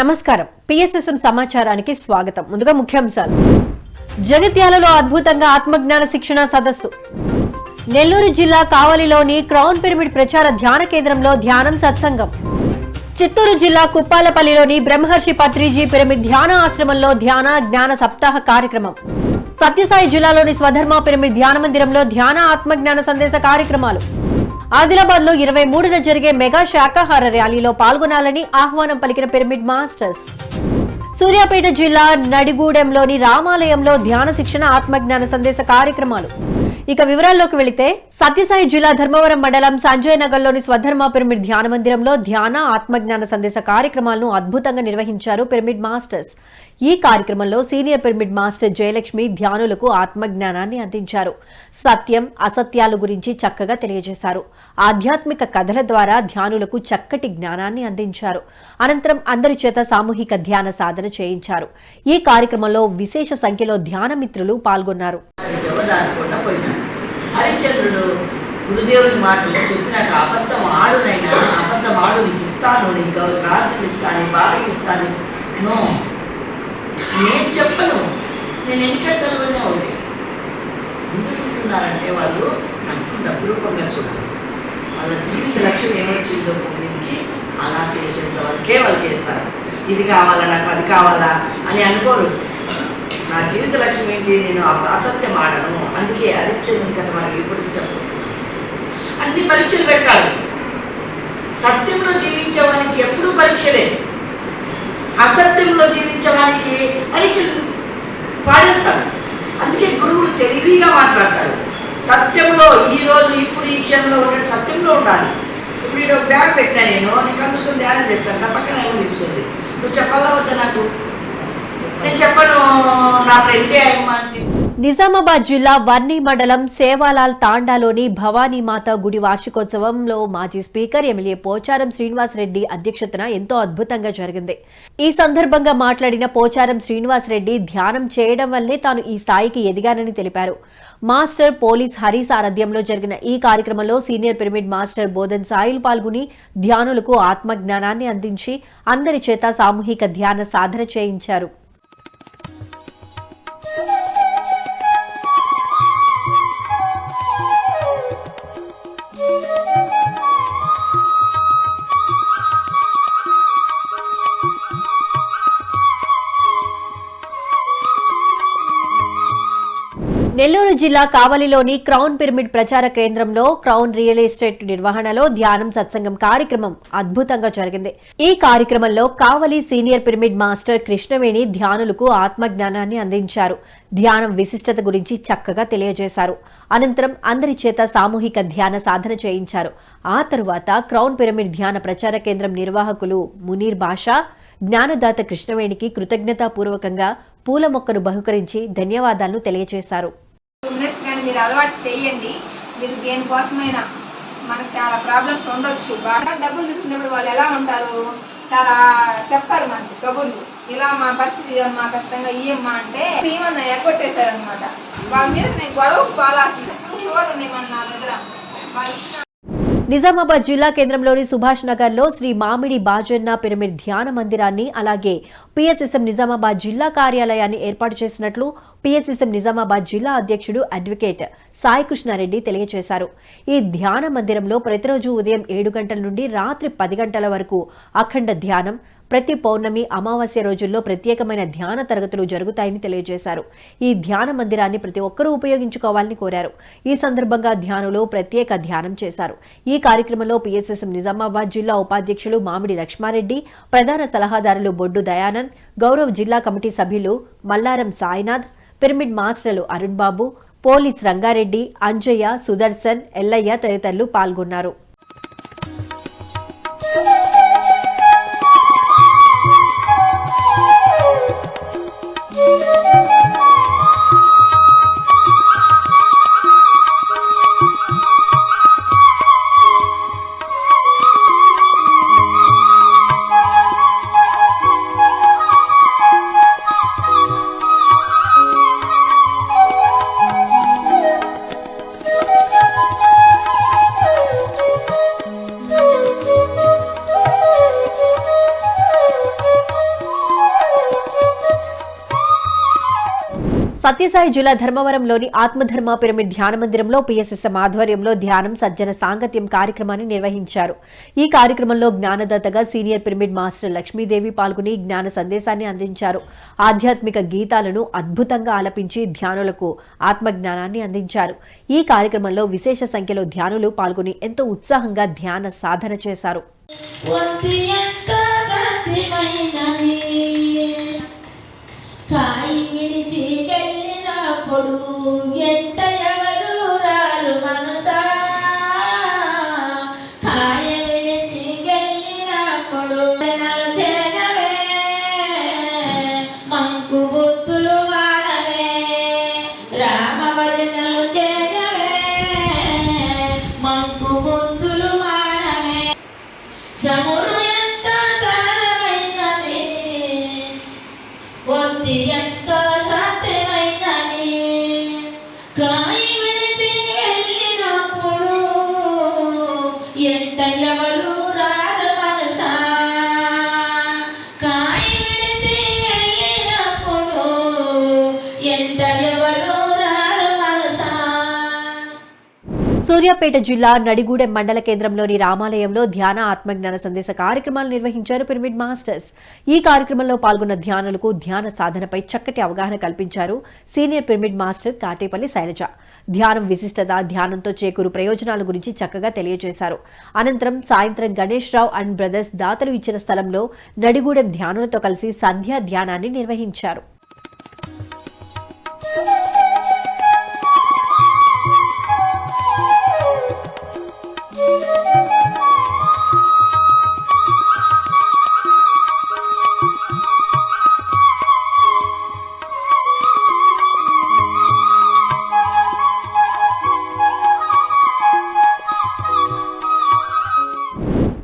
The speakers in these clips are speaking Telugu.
నమస్కారం. పిఎస్ఎస్ఎం సమాచారానికి స్వాగతం. ముందుగా ముఖ్యాంశాలు. జగిత్యాలలో అద్భుతంగా ఆత్మజ్ఞాన శిక్షణ సదస్సు. నెల్లూరు జిల్లా కావలిలోని క్రౌన్ పిరమిడ్ ప్రచార ధ్యాన కేంద్రంలో ధ్యానం సత్సంగం. చిత్తూరు జిల్లా కుప్పాలపల్లిలోని బ్రహ్మర్షి పత్రిజీ పిరమిడ్ ధ్యాన ఆశ్రమంలో ధ్యాన జ్ఞాన సప్తాహ కార్యక్రమం. సత్యసాయి జిల్లాలోని స్వధర్మ పిరమిడ్ ధ్యాన మందిరంలో ధ్యాన ఆత్మజ్ఞాన సందేశ కార్యక్రమాలు. ఆదిలాబాద్లో ఇరవై మూడున జరిగే మెగా శాకాహార ర్యాలీలో పాల్గొనాలని ఆహ్వానం పలికిన పిరమిడ్ మాస్టర్స్. సూర్యాపేట జిల్లా నడిగూడెంలోని రామాలయంలో ధ్యాన శిక్షణ ఆత్మజ్ఞాన సందేశ కార్యక్రమాలు. ఇక వివరాల్లోకి వెళితే సత్యసాయి జిల్లా ధర్మవరం మండలం సంజయ్ నగర్లోని స్వధర్మ పిరమిడ్ ధ్యాన మందిరంలో ధ్యాన ఆత్మజ్ఞాన సందేశ కార్యక్రమాలను అద్భుతంగా నిర్వహించారు పిరమిడ్ మాస్టర్స్. ఈ కార్యక్రమంలో సీనియర్ పిరమిడ్ మాస్టర్ జయలక్ష్మి ధ్యానులకు ఆత్మజ్ఞానాన్ని అందించారు. సత్యం అసత్యాల గురించి చక్కగా తెలియజేశారు. ఆధ్యాత్మిక కథల ద్వారా ధ్యానులకు చక్కటి జ్ఞానాన్ని అందించారు. అనంతరం అందరి చేత సామూహిక ధ్యాన సాధన చేయించారు. ఈ కార్యక్రమంలో విశేష సంఖ్యలో ధ్యాన మిత్రులు పాల్గొన్నారు. గురుదేవుని మాటలు చెప్పినట్టు అబద్ధం ఆడునైనా అబద్ధం ఆడు నీకు ఇస్తాను నీకు రాజ్యం ఇస్తాను ఇస్తాను. నో. నేను చెప్పను. నేను ఎన్నికల్లోనే ఒకటి ఎందుకు ఎందుకుంటున్నారంటే వాళ్ళు నాకు డబ్బురూపంగా చూడాలి. వాళ్ళ జీవిత లక్ష్యం ఏమొచ్చిందో భూమికి అలా చేసేంత వరకే వాళ్ళు చేస్తారు. ఇది కావాలా నాకు అది కావాలా అని అనుకోరు. నా జీవిత లక్ష్యం ఏంటి? నేను అసత్యం ఆడను. అందుకే అరిచ్చేది కథ మనకి ఇప్పటికి చెప్పుకుంటున్నాను అన్ని పరీక్షలు పెట్టాలి. సత్యంలో జీవించడానికి ఎప్పుడూ పరీక్షలే. అసత్యంలో జీవించడానికి అని పాడేస్తాడు అందుకే గురువులు తెలివిగా మాట్లాడతారు. సత్యంలో ఈ రోజు ఇప్పుడు ఈ క్షణంలో ఉండే సత్యంలో ఉండాలి. ఇప్పుడు ఈడ బ్యాగ్ పెట్టినా నేను నీకు కలుసుకుని ధ్యానం చేస్తాను. నా పక్కన ఏమో తీసుకుంది. నువ్వు చెప్పాలా వద్దా నాకు? నేను చెప్పను నా ఫ్రెండే అయ్యమ్మ అంటే నిజామాబాద్ జిల్లా వర్ణి మండలం సేవాలాల్ తాండాలోని భవానీమాత గుడి వార్షికోత్సవంలో మాజీ స్పీకర్ ఎమ్మెల్యే పోచారం శ్రీనివాస్ రెడ్డి అధ్యక్షతన ఎంతో అద్భుతంగా జరిగింది. ఈ సందర్భంగా మాట్లాడిన పోచారం శ్రీనివాస్ రెడ్డి ధ్యానం చేయడం వల్లే తాను ఈ స్థాయికి ఎదిగానని తెలిపారు. మాస్టర్ పోలీస్ హరి సారథ్యంలో జరిగిన ఈ కార్యక్రమంలో senior pyramid master Bodhan Sayil పాల్గొని ధ్యానులకు ఆత్మజ్ఞానాన్ని అందించి అందరి చేత సామూహిక ధ్యాన సాధన చేయించారు. నెల్లూరు జిల్లా కావలిలోని క్రౌన్ పిరమిడ్ ప్రచార కేంద్రంలో క్రౌన్ రియల్ ఎస్టేట్ నిర్వహణలో ధ్యానం సత్సంగం కార్యక్రమం అద్భుతంగా జరిగింది. ఈ కార్యక్రమంలో Kavali senior pyramid master Krishnaveni ధ్యానులకు ఆత్మజ్ఞానాన్ని అందించారు. ధ్యానం విశిష్టత గురించి చక్కగా తెలియజేశారు. అనంతరం అందరి చేత సామూహిక ధ్యాన సాధన చేయించారు. ఆ తరువాత క్రౌన్ పిరమిడ్ ధ్యాన ప్రచార కేంద్రం నిర్వాహకులు మునీర్ బాషా జ్ఞానదాత కృష్ణవేణికి కృతజ్ఞతాపూర్వకంగా పూల మొక్కను బహుకరించి ధన్యవాదాలను తెలియజేశారు టూ మినిట్స్ కానీ మీరు అలవాటు చేయండి. మీరు దేనికోసమైనా మనకు చాలా ప్రాబ్లమ్స్ ఉండొచ్చు. బాగా డబ్బులు తీసుకునేప్పుడు వాళ్ళు ఎలా ఉంటారు? చాలా చెప్తారు మనకి కబుర్లు. ఇలా మా పరిస్థితి అమ్మా ఖచ్చితంగా ఇయ్యమ్మా అంటే ఏమన్నా ఎగ్గొట్టేశారు అనమాట వాళ్ళ మీద నేను గొడవకు పాలాల్సింది చూడండి మన నా దగ్గర. వాళ్ళు నిజామాబాద్ జిల్లా కేంద్రంలోని సుభాష్ నగర్లో శ్రీ మామిడి బాజన్న పిరమిడ్ ధ్యాన మందిరాన్ని అలాగే పిఎస్ఎస్ఎం నిజామాబాద్ జిల్లా కార్యాలయాన్ని ఏర్పాటు చేసినట్లు పిఎస్ఎస్ఎం నిజామాబాద్ జిల్లా అధ్యక్షుడు అడ్వకేట్ సాయి కృష్ణారెడ్డి తెలియజేశారు. ఈ ధ్యాన మందిరంలో ప్రతిరోజు ఉదయం ఏడు గంటల నుండి రాత్రి పది గంటల వరకు అఖండ ధ్యానం ప్రతి పౌర్ణమి అమావాస్య రోజుల్లో ప్రత్యేకమైన ధ్యాన తరగతులు జరుగుతాయని తెలియజేశారు. ఈ ధ్యాన మందిరాన్ని ప్రతి ఒక్కరూ ఉపయోగించుకోవాలని కోరారు. ఈ సందర్భంగా ధ్యానులు ప్రత్యేక ధ్యానం చేశారు. ఈ కార్యక్రమంలో పిఎస్ఎస్ఎం నిజామాబాద్ జిల్లా ఉపాధ్యక్షులు మామిడి లక్ష్మారెడ్డి ప్రధాన సలహాదారులు బొడ్డు దయానంద్ గౌరవ్ జిల్లా కమిటీ సభ్యులు మల్లారం సాయినాథ్ పిరమిడ్ మాస్టర్లు అరుణ్ బాబు పోలీస్ రంగారెడ్డి అంజయ్య సుదర్శన్ ఎల్లయ్య తదితరులు పాల్గొన్నారు. సత్యసాయి జిల్లా ధర్మవరంలోని ఆత్మధర్మ పిరమిడ్ ధ్యాన మందిరంలో పిఎస్ఎస్ఎం ఆధ్వర్యంలో ధ్యానం సజ్జన సాంగత్యం కార్యక్రమాన్ని నిర్వహించారు. ఈ కార్యక్రమంలో జ్ఞానదాతగా సీనియర్ పిరమిడ్ మాస్టర్ లక్ష్మీదేవి పాల్గొని జ్ఞాన సందేశాన్ని అందించారు. ఆధ్యాత్మిక గీతాలను అద్భుతంగా ఆలపించి ధ్యానులకు ఆత్మజ్ఞానాన్ని అందించారు. ఈ కార్యక్రమంలో విశేష సంఖ్యలో ధ్యానులు పాల్గొని ఎంతో ఉత్సాహంగా ధ్యాన సాధన చేశారు. ಕೊಡು ಎನ್ನ సూర్యాపేట జిల్లా నడిగూడెం మండల కేంద్రంలోని రామాలయంలో ధ్యాన ఆత్మజ్ఞాన సందేశ కార్యక్రమాలు నిర్వహించారు పిరమిడ్ మాస్టర్స్. ఈ కార్యక్రమంలో పాల్గొన్న ధ్యానులకు ధ్యాన సాధనపై చక్కటి అవగాహన కల్పించారు senior pyramid master Katepalli Shailaja. ధ్యానం విశిష్టత ధ్యానంతో చేకూరు ప్రయోజనాల గురించి చక్కగా తెలియజేశారు. అనంతరం సాయంత్రం గణేష్ రావు అండ్ బ్రదర్స్ దాతలు ఇచ్చిన స్థలంలో నడిగూడెం ధ్యానులతో కలిసి సంధ్యా ధ్యానాన్ని నిర్వహించారు.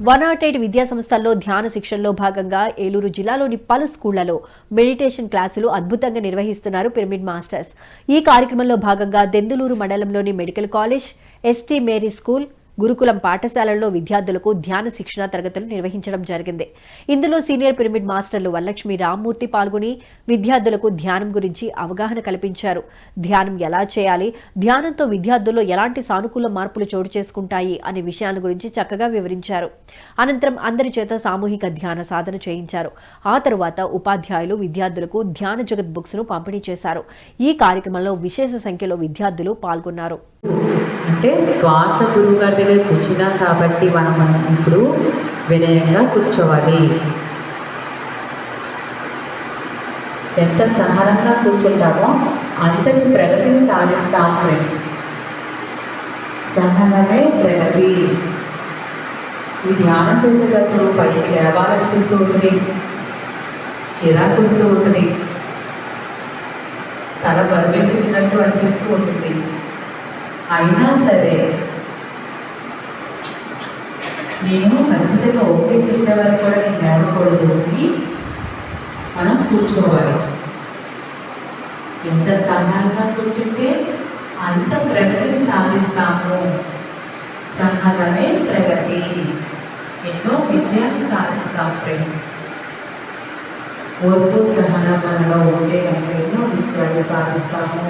వన్ నాట్ ఎయిట్ విద్యా సంస్థల్లో ధ్యాన శిక్షణలో భాగంగా ఏలూరు జిల్లాలోని పలు స్కూళ్ళలో మెడిటేషన్ క్లాసులు అద్భుతంగా నిర్వహిస్తున్నారు పిరమిడ్ మాస్టర్స్. ఈ కార్యక్రమంలో భాగంగా దెందులూరు మండలంలోని medical college ST Mary school గురుకులం పాఠశాలల్లో విద్యార్థులకు ధ్యాన శిక్షణ తరగతులు నిర్వహించడం జరిగింది. ఇందులో సీనియర్ పిరమిడ్ మాస్టర్లు వరలక్ష్మి రామ్మూర్తి పాల్గొని విద్యార్థులకు ధ్యానం గురించి అవగాహన కల్పించారు. ధ్యానం ఎలా చేయాలి? ధ్యానంతో విద్యార్థుల్లో ఎలాంటి సానుకూల మార్పులు చోటు చేసుకుంటాయి? అనే విషయాల గురించి చక్కగా వివరించారు. అనంతరం అందరి చేత సామూహిక ధ్యాన సాధన చేయించారు. ఆ తరువాత ఉపాధ్యాయులు విద్యార్థులకు ధ్యాన జగత్ బుక్స్ను పంపిణీ చేశారు. ఈ కార్యక్రమంలో విశేష సంఖ్యలో విద్యార్థులు పాల్గొన్నారు. అంటే శ్వాస గురువుగారి దగ్గర కూర్చున్నాం కాబట్టి మనం మనం ఇప్పుడు వినయంగా కూర్చోవాలి. ఎంత సహనంగా కూర్చుంటామో అంతటి ప్రగతిని సాధిస్తాం ఫ్రెండ్స్ సహనమే ప్రగతి. ఈ ధ్యానం చేసేటప్పుడు పైకి లేవాలనిపిస్తూ ఉంటుంది. చిరాకు వస్తూ ఉంటుంది. తల బరువెక్కినట్టు అనిపిస్తూ ఉంటుంది. అయినా సరే నేను ఖచ్చితంగా ఓకే చెప్పే వరకు కూడా నేను లేవకూడదు అని మనం కూర్చోవాలి. ఎంత సహనంగా కూర్చుంటే అంత ప్రగతిని సాధిస్తాము. సహనమే ప్రగతి. ఎన్నో విజయాన్ని సాధిస్తాం ఫ్రెండ్స్. ఓర్పు సహనం మనలో ఉంటే మనం ఎన్నో విజయాలు సాధిస్తాము.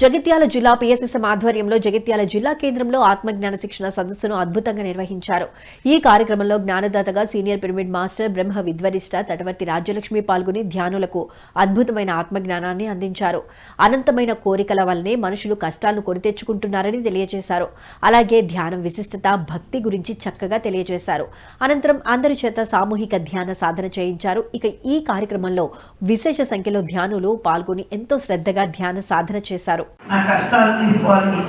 జగిత్యాల జిల్లా పిఎస్ఎస్ఎం ఆధ్వర్యంలో జగిత్యాల జిల్లా కేంద్రంలో ఆత్మజ్ఞాన శిక్షణ సదస్సును అద్భుతంగా నిర్వహించారు. ఈ కార్యక్రమంలో జ్ఞానదాతగా సీనియర్ పిరమిడ్ మాస్టర్ బ్రహ్మ విద్వరిష్ట తటవర్తి రాజ్యలక్ష్మి పాల్గొని ధ్యానులకు అద్భుతమైన ఆత్మజ్ఞానాన్ని అందించారు. అనంతమైన కోరికల వల్లనే మనుషులు కష్టాలను కొని తెచ్చుకుంటున్నారని తెలియజేశారు. అలాగే ధ్యానం విశిష్టత భక్తి గురించి చక్కగా తెలియజేశారు. అనంతరం అందరి చేత సామూహిక ధ్యాన సాధన చేయించారు. ఇక ఈ కార్యక్రమంలో విశేష సంఖ్యలో ధ్యానులు పాల్గొని ఎంతో శ్రద్ధగా ధ్యాన సాధన చేశారు. నా కష్టాలు తీరిపోవాలి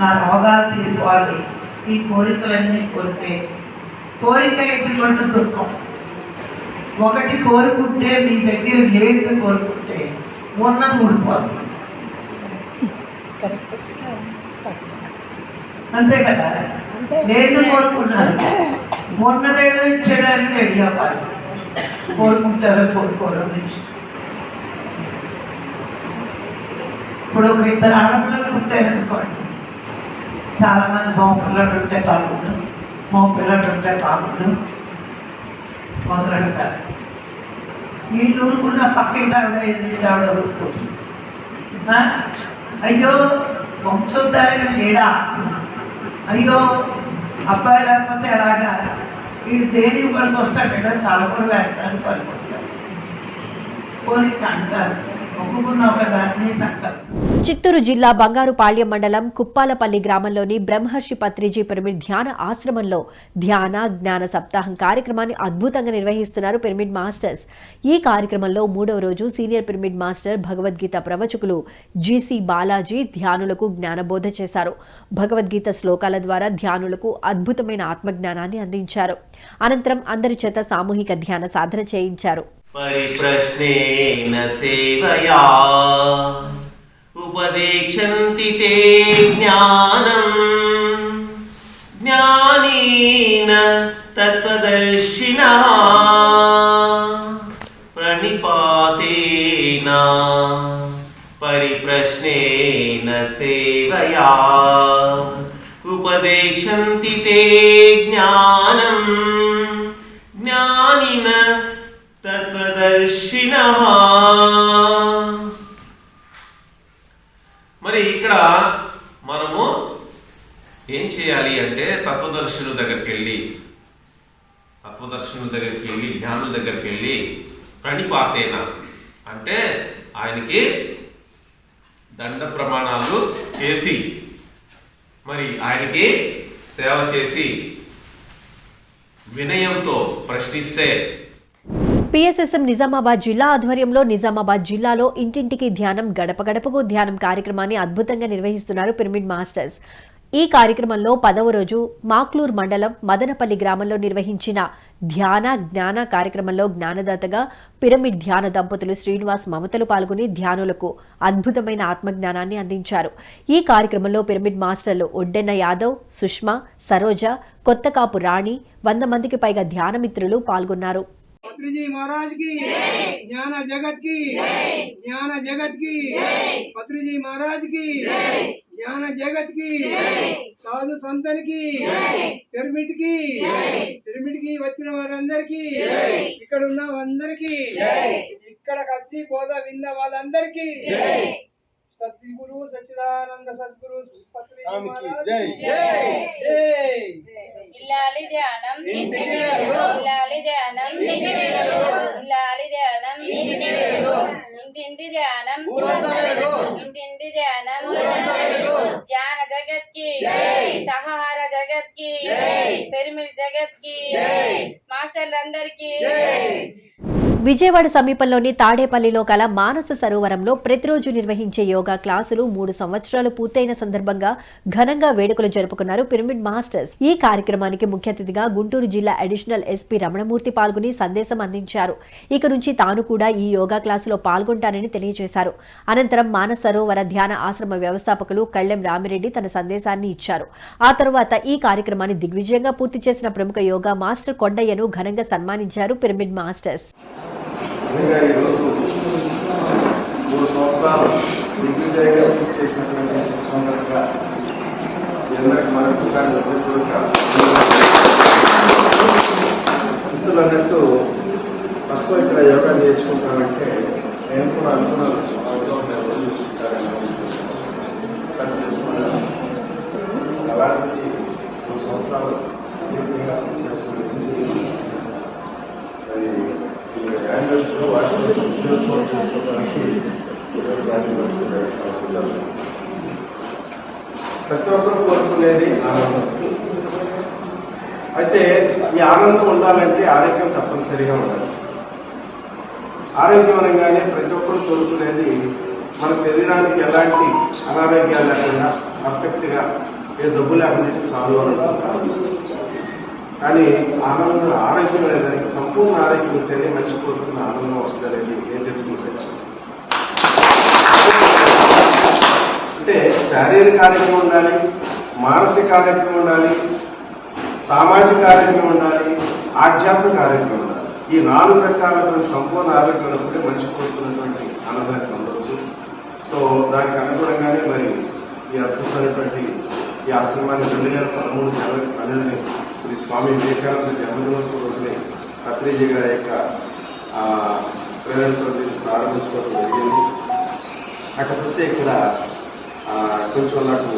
నా రోగాలు తీరిపోవాలి ఈ కోరికలన్నీ కోరితే కోరిక ఎటువంటి దుఃఖం? ఒకటి కోరుకుంటే మీ దగ్గర లేనిది కోరుకుంటే ఉన్నది ఊడిపోతుంది అంతే కదా? లేదు కోరుకున్నారు ఉన్నదేదో ఇచ్చేయడానికి రెడీ అవ్వాలి. కోరుకుంటారో కోరుకోవడం నుంచి ఇప్పుడు ఒక ఇద్దరు ఆడపిల్లలు పుట్టారనుకోండి చాలామంది మగ పిల్లలు ఉంటే బాగుండు మగ పిల్లలు ఉంటే బాగుండు. మొదలంటారు వీళ్ళు ఊరుకున్న పక్కింటి ఆవిడ ఎదురింటి ఆవిడ ఊరుకుంటుంది అయ్యో వంశోద్ధారణ లేడా? అయ్యో అబ్బాయి లేకపోతే ఎలాగా? వీడు దేని పనికి వస్తాడు తలపొర పెట్టడానికి పనికి వస్తాడు పోనీ అంటారు చిత్తూరు జిల్లా బంగారుపాళ్యం మండలం కుప్పాలపల్లి గ్రామంలోని బ్రహ్మర్షి పత్రిజీ పిరమిడ్ ధ్యాన ఆశ్రమంలో ధ్యాన జ్ఞాన సప్తాహం కార్యక్రమాన్ని అద్భుతంగా నిర్వహిస్తున్నారు పిరమిడ్ మాస్టర్స్. ఈ కార్యక్రమంలో మూడవ రోజు సీనియర్ పిరమిడ్ మాస్టర్ భగవద్గీత ప్రవచకులు జీసీ బాలాజీ ధ్యానులకు జ్ఞానబోధ చేశారు. భగవద్గీత శ్లోకాల ద్వారా ధ్యానులకు అద్భుతమైన ఆత్మజ్ఞానాన్ని అందించారు. అనంతరం అందరి చేత సామూహిక ధ్యాన సాధన చేయించారు. परिप्रश्नेन सेवया। उपदेक्षन्ति ते ज्ञानम्। ज्ञानेन तत्त्वदर्शिनः। प्रणिपातेन परिप्रश्नेन सेवया। उपदेक्षन्ति ते ज्ञानम्। ज्ञानिन తత్వదర్శిన మరి ఇక్కడ మనము ఏం చేయాలి అంటే తత్వదర్శుల దగ్గరికి వెళ్ళి తత్వదర్శుల దగ్గరికి వెళ్ళి జ్ఞానుల దగ్గరికి వెళ్ళి ప్రణిపాతేన అంటే ఆయనకి దండ ప్రమాణాలు చేసి మరి ఆయనకి సేవ చేసి వినయంతో ప్రశ్నిస్తే పిఎస్ఎస్ఎం నిజామాబాద్ జిల్లా ఆధ్వర్యంలో నిజామాబాద్ జిల్లాలో ఇంటింటికి ధ్యానం గడప గడపకు ధ్యానం కార్యక్రమాన్ని అద్భుతంగా నిర్వహిస్తున్నారు పిరమిడ్ మాస్టర్స్. ఈ కార్యక్రమంలో పదవ రోజు మాక్లూర్ మండలం మదనపల్లి గ్రామంలో నిర్వహించిన ధ్యాన జ్ఞాన కార్యక్రమంలో జ్ఞానదాతగా పిరమిడ్ ధ్యాన దంపతులు శ్రీనివాస్ మమతలు పాల్గొని ధ్యానులకు అద్భుతమైన ఆత్మజ్ఞానాన్ని అందించారు. ఈ కార్యక్రమంలో పిరమిడ్ మాస్టర్లు ఒడ్డెన్న యాదవ్ సుష్మా సరోజ కొత్తకాపు రాణి వంద మందికి పైగా ధ్యానమిత్రులు పాల్గొన్నారు. పత్రిజీ మహారాజ్కి జ్ఞాన జగత్కి జ్ఞాన జగత్కి పత్రిజీ మహారాజ్కి జ్ఞాన జగత్కి సాధు సంతనికి పిరమిడ్కి పిరమిడ్కి వచ్చిన వారందరికీ ఇక్కడ ఉన్న వారందరికీ ఇక్కడ వచ్చి పోదా విన్న వాళ్ళందరికీ సద్గురు సచ్చిదానంద సద్గురు పత్రి జీ మహారాజ్కి జై ఇల్లాలి ధ్యానం ఇల్లాలి ధ్యానం ఇల్లాలి ధ్యానం ఇంటింటి ధ్యానం ఇంటింటి ధ్యానం ధ్యాన జగత్కి సహార జగత్కి పిరమిడ్ జగత్కి మాస్టర్లందరికీ. విజయవాడ సమీపంలోని తాడేపల్లిలో గల మానస సరోవరంలో ప్రతిరోజు నిర్వహించే యోగా క్లాసులు మూడు సంవత్సరాలు పూర్తయిన సందర్భంగా ఘనంగా వేడుకలు జరుపుకున్నారు పిరమిడ్ మాస్టర్స్. ఈ కార్యక్రమానికి ముఖ్య అతిథిగా గుంటూరు జిల్లా అడిషనల్ ఎస్పీ రమణమూర్తి పాల్గొని సందేశం అందించారు. ఇక నుంచి తాను కూడా ఈ యోగా క్లాసులో పాల్గొంటానని తెలియజేశారు. అనంతరం మానస సరోవర ధ్యాన ఆశ్రమ వ్యవస్థాపకులు కళ్ళెం రామిరెడ్డి తన సందేశాన్ని ఇచ్చారు. ఆ తర్వాత ఈ కార్యక్రమాన్ని దిగ్విజయంగా పూర్తి చేసిన ప్రముఖ యోగా మాస్టర్ కొండయ్యను ఘనంగా సన్మానించారు పిరమిడ్ మాస్టర్స్. మిత్రులు అన్నట్టు ఫస్ట్ ఇక్కడ యోగా నేను కూడా అనుకున్నాను. అలాంటి సంవత్సరాలు దీర్ఘంగా చేసుకుని మరి ఈ వాటిని చేసుకోవడానికి ప్రతి ఒక్కరు కోరుకునేది ఆనందం. అయితే ఈ ఆనందం ఉండాలంటే ఆరోగ్యం తప్పనిసరిగా ఉండాలి. ఆరోగ్యం అనగానే ప్రతి ఒక్కరు కోరుకునేది మన శరీరానికి ఎలాంటి అనారోగ్యాలు లేకుండా పర్ఫెక్ట్గా ఏ జబ్బు లేకుండా చాలు అనగా అనుకుంటారు కానీ ఆనందం ఆరోగ్యం అనే దానికి సంపూర్ణ ఆరోగ్యం ఉంటేనే మనిషి కోరుకున్న ఆనందం వస్తుందనేది నేను తెలుసుకుని అంటే శారీరక ఆరోగ్యం ఉండాలి మానసిక ఆరోగ్యం ఉండాలి సామాజిక ఆరోగ్యం ఉండాలి ఆధ్యాత్మిక ఆరోగ్యం ఉండాలి. ఈ నాలుగు రకాలైనటువంటి సంపూర్ణ ఆరోగ్యం ఉన్నప్పుడే మనిషి కోరుకున్నటువంటి ఆనందాన్ని పొందవచ్చు సో దానికి అనుగుణంగానే మరి ఈ అద్భుతమైనటువంటి ఈ ఆశ్రమాన్ని రెండు వేల పదమూడు జనవరి పన్నెండుని శ్రీ స్వామి వివేకానంద జన్మదినోత్సవ రోజుని కత్రిజీ గారి యొక్క ప్రేరణతో ప్రారంభించుకోవడం జరిగింది. కాకపోతే ఇక్కడ కొంచెం నాకు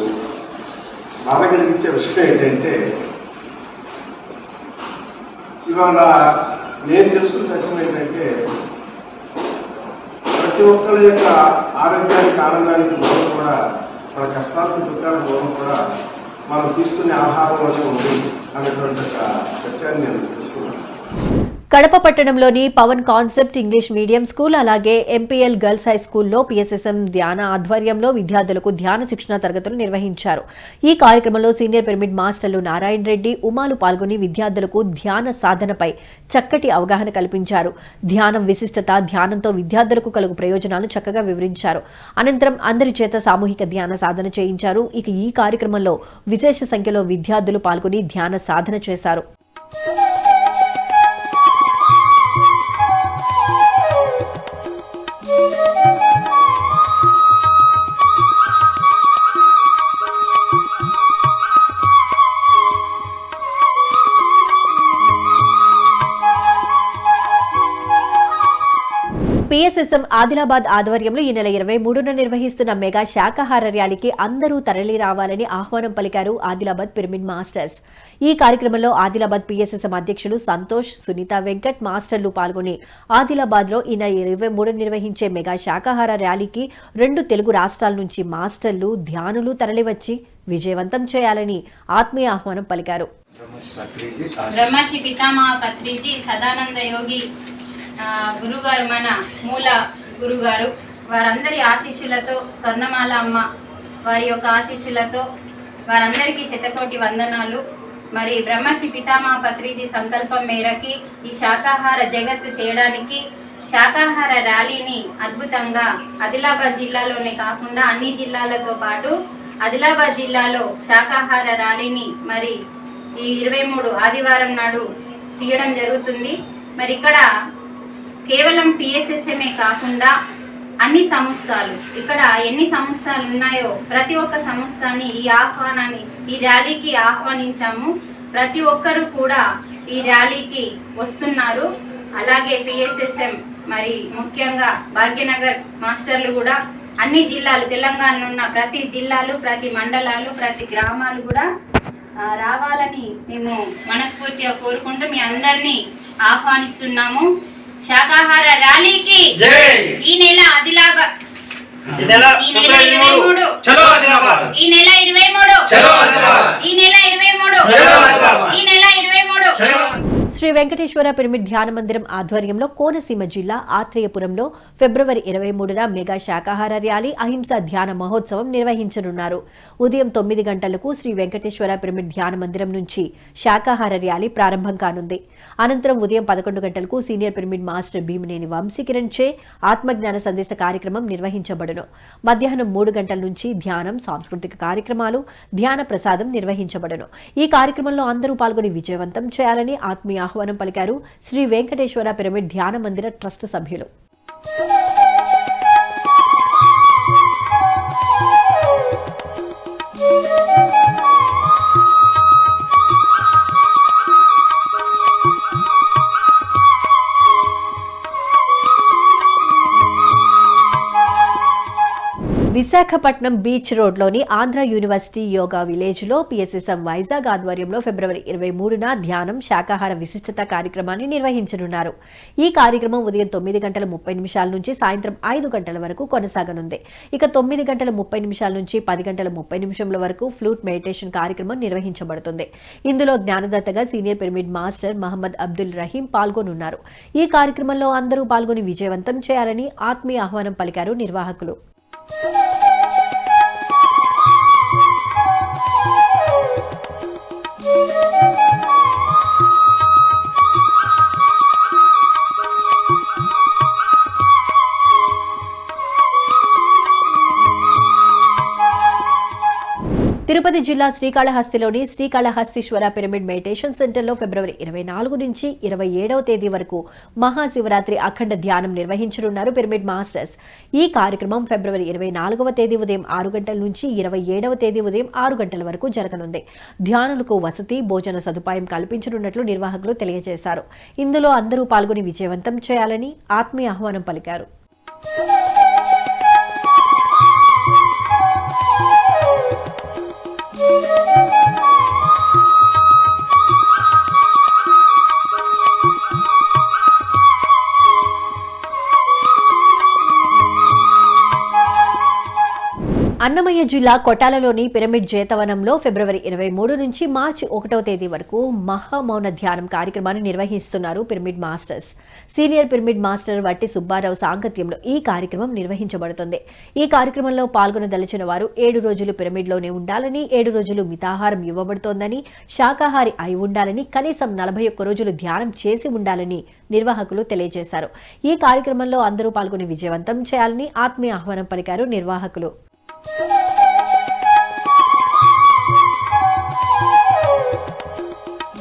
బాధ కలిగించే విషయం ఏంటంటే ఇవాళ నేను తెలుసుకున్న సత్యం ఏంటంటే ప్రతి ఒక్కరి యొక్క ఆరోగ్యానికి ఆనందానికి మూలం కూడా మన కష్టాలను దుఃఖాలకు పోవడం కూడా మనం తీసుకునే ఆహారంలోనే ఉంది అనేటువంటి ఒక సత్యాన్ని నేను తెలుసుకున్నాను కడప పట్టణంలోని Pawan concept English medium school అలాగే ఎంపీఎల్ గర్ల్స్ హై స్కూల్లో పీఎస్ఎస్ఎం ధ్యాన ఆధ్వర్యంలో విద్యార్థులకు ధ్యాన శిక్షణ తరగతులు నిర్వహించారు. ఈ కార్యక్రమంలో సీనియర్ పిరమిడ్ మాస్టర్లు నారాయణ రెడ్డి ఉమాలు పాల్గొని విద్యార్థులకు ధ్యాన సాధనపై చక్కటి అవగాహన కల్పించారు. ధ్యానం విశిష్టత ధ్యానంతో విద్యార్థులకు కలుగు ప్రయోజనాలు చక్కగా వివరించారు. అనంతరం అందరి చేత సామూహిక ధ్యాన సాధన చేయించారు. ఇక ఈ కార్యక్రమంలో విశేష సంఖ్యలో విద్యార్థులు పాల్గొని ధ్యాన సాధన చేశారు. పిఎస్ఎస్ఎం ఆదిలాబాద్ ఆధ్వర్యంలో ఈ నెల ఇరవై మూడున నిర్వహిస్తున్న మెగా శాకాహార ర్యాలీకి అందరూ తరలి రావాలని ఆహ్వానం పలికారు ఆదిలాబాద్ పిరమిడ్ మాస్టర్స్. ఈ కార్యక్రమంలో ఆదిలాబాద్ పిఎస్ఎస్ఎం అధ్యక్షులు సంతోష్ సునీత వెంకట్ మాస్టర్లు పాల్గొని ఆదిలాబాద్లో ఈ నెల ఇరవై మూడు నిర్వహించే మెగా శాకాహార ర్యాలీకి రెండు తెలుగు రాష్ట్రాల నుంచి మాస్టర్లు ధ్యానులు తరలివచ్చి విజయవంతం చేయాలని ఆత్మీయ ఆహ్వానం పలికారు. పితామహ పత్రిజీ సదానంద యోగి గురుగారు మన మూల గురుగారు వారందరి ఆశీస్సులతో స్వర్ణమాల అమ్మ వారి యొక్క ఆశీస్సులతో వారందరికీ శతకోటి వందనాలు. మరి బ్రహ్మశ్రీ పితామా పత్రిజీ సంకల్పం మేరకి ఈ శాకాహార జగత్తు చేయడానికి శాకాహార ర్యాలీని అద్భుతంగా ఆదిలాబాద్ జిల్లాలోనే కాకుండా అన్ని జిల్లాలతో పాటు ఆదిలాబాద్ జిల్లాలో శాకాహార ర్యాలీని మరి ఈ ఇరవై మూడు ఆదివారం నాడు తీయడం జరుగుతుంది. మరి ఇక్కడ కేవలం పిఎస్ఎస్ఎంఏ కాకుండా అన్ని సంస్థలు ఇక్కడ ఎన్ని సంస్థలు ఉన్నాయో ప్రతి ఒక్క సంస్థని ఈ ఆహ్వానాన్ని ఈ ర్యాలీకి ఆహ్వానించాము. ప్రతి ఒక్కరు కూడా ఈ ర్యాలీకి వస్తున్నారు. అలాగే పిఎస్ఎస్ఎం మరి ముఖ్యంగా భాగ్యనగర్ మాస్టర్లు కూడా అన్ని జిల్లాలు తెలంగాణలో ఉన్న ప్రతి జిల్లాలు ప్రతి మండలాలు ప్రతి గ్రామాలు కూడా రావాలని మేము మనస్ఫూర్తిగా కోరుకుంటూ మీ అందరినీ ఆహ్వానిస్తున్నాము. శాకాహార ర్యాలీకి ఈ నెల ఆదిలాబాద్ ఈ నెల ఇరవై మూడు. ఈ నెల ఇరవై మూడు. ఈ నెల ఇరవై మూడు. ఈ నెల ఇరవై మూడు. శ్రీ వెంకటేశ్వర పిరమిడ్ ధ్యాన మందిరం ఆధ్వర్యంలో కోనసీమ జిల్లా ఆత్రేయపురంలో ఫిబ్రవరి ఇరవై మూడున మెగా శాకాహార ర్యాలీ అహింస ధ్యాన మహోత్సవం నిర్వహించనున్నారు. ఉదయం తొమ్మిది గంటలకు శ్రీ వెంకటేశ్వర పిరమిడ్ ధ్యాన మందిరం నుంచి శాకాహార ర్యాలీ ప్రారంభం కానుంది. అనంతరం ఉదయం పదకొండు గంటలకు senior pyramid master Bhimineni Vamsikiran చే ఆత్మజ్ఞాన సందేశ కార్యక్రమం నిర్వహించబడును. మధ్యాహ్నం మూడు గంటల నుంచి ధ్యానం సాంస్కృతిక కార్యక్రమాలు ధ్యాన ప్రసాదం నిర్వహించబడును. ఈ కార్యక్రమంలో అందరూ పాల్గొని విజయవంతం చేయాలని ఆత్మీయ ఆహ్వానం పలికారు శ్రీ వెంకటేశ్వర పిరమిడ్ ధ్యాన మందిర ట్రస్ట్ సభ్యులు. విశాఖపట్నం బీచ్ రోడ్లోని ఆంధ్ర యూనివర్సిటీ యోగా విలేజ్లో పిఎస్ఎస్ఎం వైజాగ్ ఆధ్వర్యంలో ఫిబ్రవరి ఇరవై మూడున ధ్యానం శాకాహార విశిష్టత కార్యక్రమాన్ని నిర్వహించనున్నారు. ఈ కార్యక్రమం ఉదయం తొమ్మిది గంటల ముప్పై నిమిషాల నుంచి సాయంత్రం ఐదు గంటల వరకు కొనసాగనుంది. ఇక తొమ్మిది గంటల ముప్పై నిమిషాల నుంచి పది గంటల ముప్పై నిమిషంల వరకు ఫ్లూట్ మెడిటేషన్ కార్యక్రమం నిర్వహించబడుతుంది. ఇందులో జ్ఞానదత్తగా senior pyramid master Mohammed Abdul Rahim పాల్గొనున్నారు. ఈ కార్యక్రమంలో అందరూ పాల్గొని విజయవంతం చేయాలని ఆత్మీయ ఆహ్వానం పలికారు నిర్వాహకులు. తిరుపతి జిల్లా శ్రీకాళహస్తిలోని శ్రీకాళహస్తీశ్వర పిరమిడ్ మెడిటేషన్ సెంటర్లో ఫిబ్రవరి ఇరవై నాలుగు నుంచి ఇరవై ఏడవ తేదీ వరకు మహాశివరాత్రి అఖండ ధ్యానం నిర్వహించనున్నారు పిరమిడ్ మాస్టర్స్. ఈ కార్యక్రమం ఫిబ్రవరి ఇరవై నాలుగవ తేదీ ఉదయం ఆరు గంటల నుంచి ఇరవై ఏడవ తేదీ ఉదయం ఆరు గంటల వరకు జరగనుంది. ధ్యానులకు వసతి భోజన సదుపాయం కల్పించనున్నట్లు నిర్వాహకులు తెలియజేశారు. ఇందులో అందరూ పాల్గొని విజయవంతం చేయాలని ఆత్మీయ ఆహ్వానం పలికారు. Thank you. అన్నమయ్య జిల్లా కొటాలలోని పిరమిడ్ జేతవనంలో ఫిబ్రవరి ఇరవై మూడు నుంచి మార్చి ఒకటో తేదీ వరకు మహామౌన ధ్యానం కార్యక్రమాన్ని నిర్వహిస్తున్నారు pyramid masters. Senior pyramid master Vatti Subbarao సాంగత్యంలో ఈ కార్యక్రమం నిర్వహించబడుతుంది. ఈ కార్యక్రమంలో పాల్గొనదలిచిన వారు ఏడు రోజులు పిరమిడ్లోనే ఉండాలని ఏడు రోజులు మితాహారం ఇవ్వబడుతోందని శాకాహారి అయి ఉండాలని కనీసం నలభై ఒక్క రోజులు ధ్యానం చేసి ఉండాలని నిర్వాహకులు తెలియజేశారు. ఈ కార్యక్రమంలో అందరూ పాల్గొని విజయవంతం చేయాలని ఆత్మీయ ఆహ్వానం పలికారు నిర్వాహకులు.